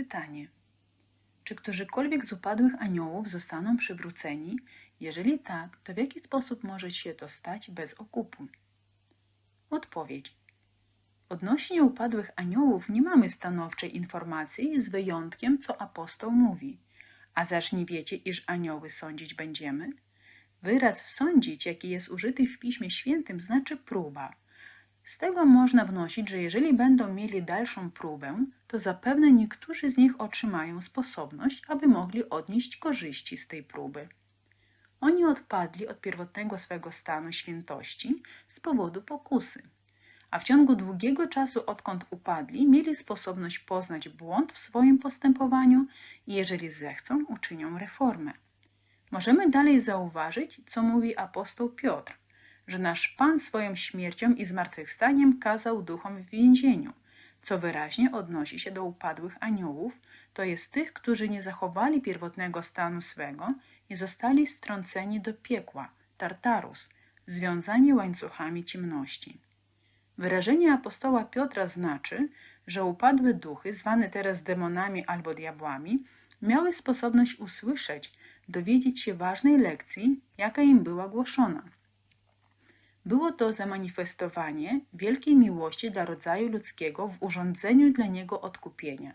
Pytanie. Czy którzykolwiek z upadłych aniołów zostaną przywróceni? Jeżeli tak, to w jaki sposób może się to stać bez okupu? Odpowiedź. Odnośnie upadłych aniołów nie mamy stanowczej informacji z wyjątkiem, co apostoł mówi. A zaż nie wiecie, iż anioły sądzić będziemy? Wyraz sądzić, jaki jest użyty w Piśmie Świętym, znaczy próba. Z tego można wnosić, że jeżeli będą mieli dalszą próbę, to zapewne niektórzy z nich otrzymają sposobność, aby mogli odnieść korzyści z tej próby. Oni odpadli od pierwotnego swego stanu świętości z powodu pokusy, a w ciągu długiego czasu, odkąd upadli, mieli sposobność poznać błąd w swoim postępowaniu i jeżeli zechcą, uczynią reformę. Możemy dalej zauważyć, co mówi apostoł Piotr, że nasz Pan swoją śmiercią i zmartwychwstaniem kazał duchom w więzieniu, co wyraźnie odnosi się do upadłych aniołów, to jest tych, którzy nie zachowali pierwotnego stanu swego i zostali strąceni do piekła, Tartarus, związani łańcuchami ciemności. Wyrażenie apostoła Piotra znaczy, że upadłe duchy, zwane teraz demonami albo diabłami, miały sposobność usłyszeć, dowiedzieć się ważnej lekcji, jaka im była głoszona. Było to zamanifestowanie wielkiej miłości dla rodzaju ludzkiego w urządzeniu dla niego odkupienia.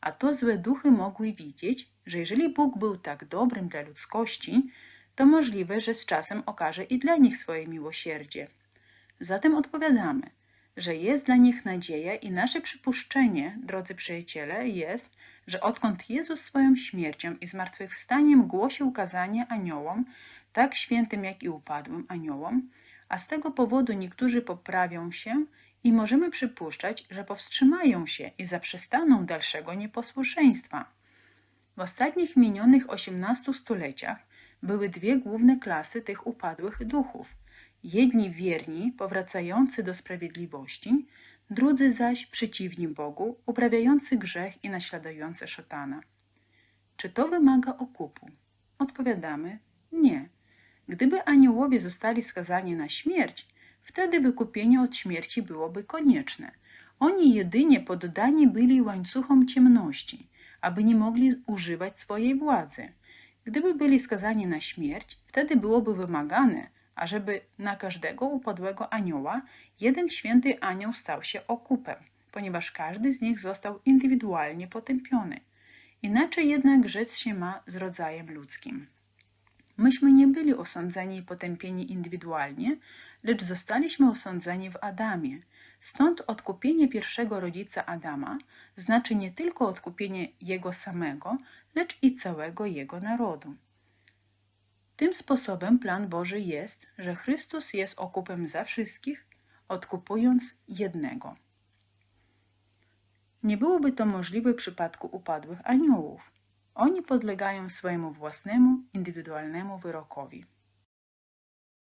A to złe duchy mogły widzieć, że jeżeli Bóg był tak dobrym dla ludzkości, to możliwe, że z czasem okaże i dla nich swoje miłosierdzie. Zatem odpowiadamy, że jest dla nich nadzieja i nasze przypuszczenie, drodzy przyjaciele, jest, że odkąd Jezus swoją śmiercią i zmartwychwstaniem głosił kazanie aniołom, tak świętym jak i upadłym aniołom, a z tego powodu niektórzy poprawią się i możemy przypuszczać, że powstrzymają się i zaprzestaną dalszego nieposłuszeństwa. W ostatnich minionych 18 stuleciach były dwie główne klasy tych upadłych duchów. Jedni wierni, powracający do sprawiedliwości, drudzy zaś przeciwni Bogu, uprawiający grzech i naśladujący szatana. Czy to wymaga okupu? Odpowiadamy nie. Gdyby aniołowie zostali skazani na śmierć, wtedy wykupienie od śmierci byłoby konieczne. Oni jedynie poddani byli łańcuchom ciemności, aby nie mogli używać swojej władzy. Gdyby byli skazani na śmierć, wtedy byłoby wymagane, ażeby na każdego upadłego anioła jeden święty anioł stał się okupem, ponieważ każdy z nich został indywidualnie potępiony. Inaczej jednak rzecz się ma z rodzajem ludzkim. Myśmy nie byli osądzeni i potępieni indywidualnie, lecz zostaliśmy osądzeni w Adamie. Stąd odkupienie pierwszego rodzica Adama znaczy nie tylko odkupienie jego samego, lecz i całego jego narodu. Tym sposobem plan Boży jest, że Chrystus jest okupem za wszystkich, odkupując jednego. Nie byłoby to możliwe w przypadku upadłych aniołów. Oni podlegają swojemu własnemu, indywidualnemu wyrokowi.